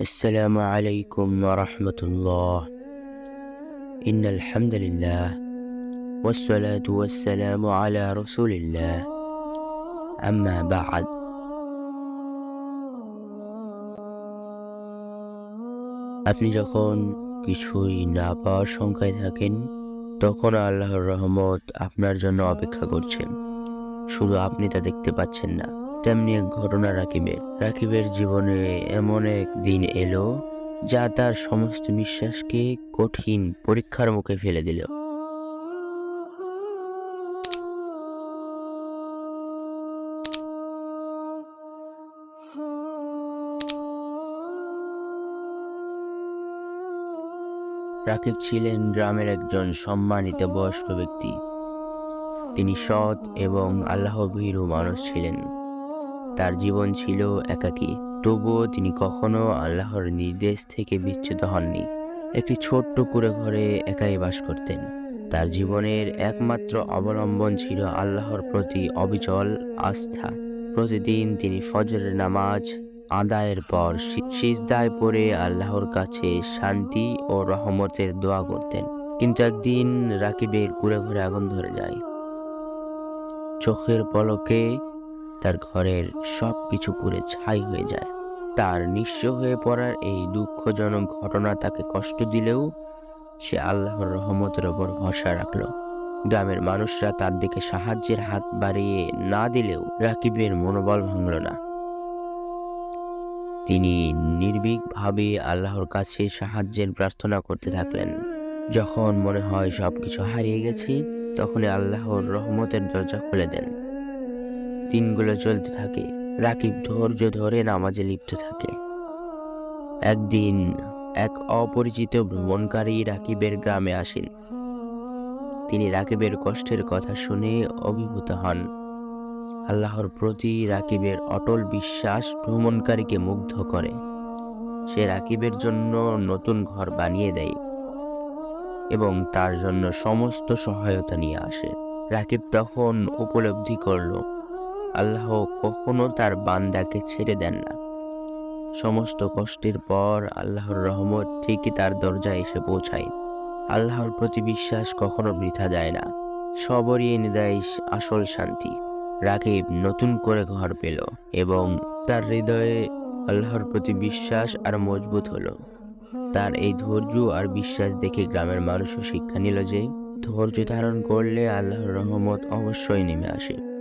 السلام عليكم ورحمة الله إن الحمد لله والصلاة والسلام على رسول الله أما بعد আপনি যখন কিছুই না পাওয়ার সংখ্যায় থাকেন তখন আল্লাহর রহমত আপনার জন্য অপেক্ষা করছেন শুধু আপনি তা দেখতে পাচ্ছেন না তেমনি এক ঘটনা রাকিবের। রাকিবের জীবনে এমন এক দিন এলো যা তার সমস্ত বিশ্বাসকে কঠিন পরীক্ষার মুখে ফেলে দিল। রাকিব ছিলেন গ্রামের একজন সম্মানিত বয়স্ক ব্যক্তি। তিনি সৎ এবং আল্লাহ ভীরু মানুষ ছিলেন। তার জীবন ছিল একাকী। তবুও তিনি কখনো আল্লাহর নির্দেশ থেকে বিচ্যুত হননি। একটি ছোট্ট কুড়ে ঘরে একাই বাস করতেন। তার জীবনের একমাত্র অবলম্বন ছিল আল্লাহর প্রতি অবিচল আস্থা। প্রতিদিন তিনি ফজরের নামাজ আদায়ের পর সিজদায় পড়ে আল্লাহর কাছে শান্তি ও রহমতের দোয়া করতেন। কিন্তু একদিন রাকিবের কুড়ে ঘরে আগুন ধরে যায়। চোখের পলকে তার ঘরের সব কিছু পুড়ে ছাই হয়ে যায়। তার নিঃস্ব হয়ে পড়ার এই দুঃখজনক ঘটনা তাকে কষ্ট দিলেও সে আল্লাহর রহমতের ওপর ভরসা রাখল। গ্রামের মানুষরা তার দিকে সাহায্যের হাত বাড়িয়ে না দিলেও রাকিবের মনোবল ভাঙল না। তিনি নির্ভীকভাবে আল্লাহর কাছে সাহায্যের প্রার্থনা করতে থাকলেন। যখন মনে হয় সবকিছু হারিয়ে গেছি, তখনই আল্লাহর রহমতের দরজা খুলে দেন। দিনগুলো চলতে থাকে। রাকিব ধৈর্য ধরে নামাজে লিপ্ত থাকে। একদিন এক অপরিচিত ভ্রমণকারী রাকিবের গ্রামে আসেন। তিনি রাকিবের কষ্টের কথা শুনে অভিভূত হন। আল্লাহর প্রতি রাকিবের অটল বিশ্বাস ভ্রমণকারীকে মুগ্ধ করে। সে রাকিবের জন্য নতুন ঘর বানিয়ে দেয় এবং তার জন্য সমস্ত সহায়তা নিয়ে আসে। রাকিব তখন উপলব্ধি করল আল্লাহ কখনো তার বান্দাকে ছেড়ে দেন না। সমস্ত কষ্টের পর আল্লাহর রহমত ঠিকই তার দরজায় এসে পৌঁছায়। আল্লাহর প্রতি বিশ্বাস কখনো বৃথা যায় না। সবরই এনে দেয় আসল শান্তি। রাকিব নতুন করে ঘর পেল এবং তার হৃদয়ে আল্লাহর প্রতি বিশ্বাস আর মজবুত হলো। তার এই ধৈর্য আর বিশ্বাস দেখে গ্রামের মানুষও শিক্ষা নিল যে, ধৈর্য ধারণ করলে আল্লাহর রহমত অবশ্যই নেমে আসে।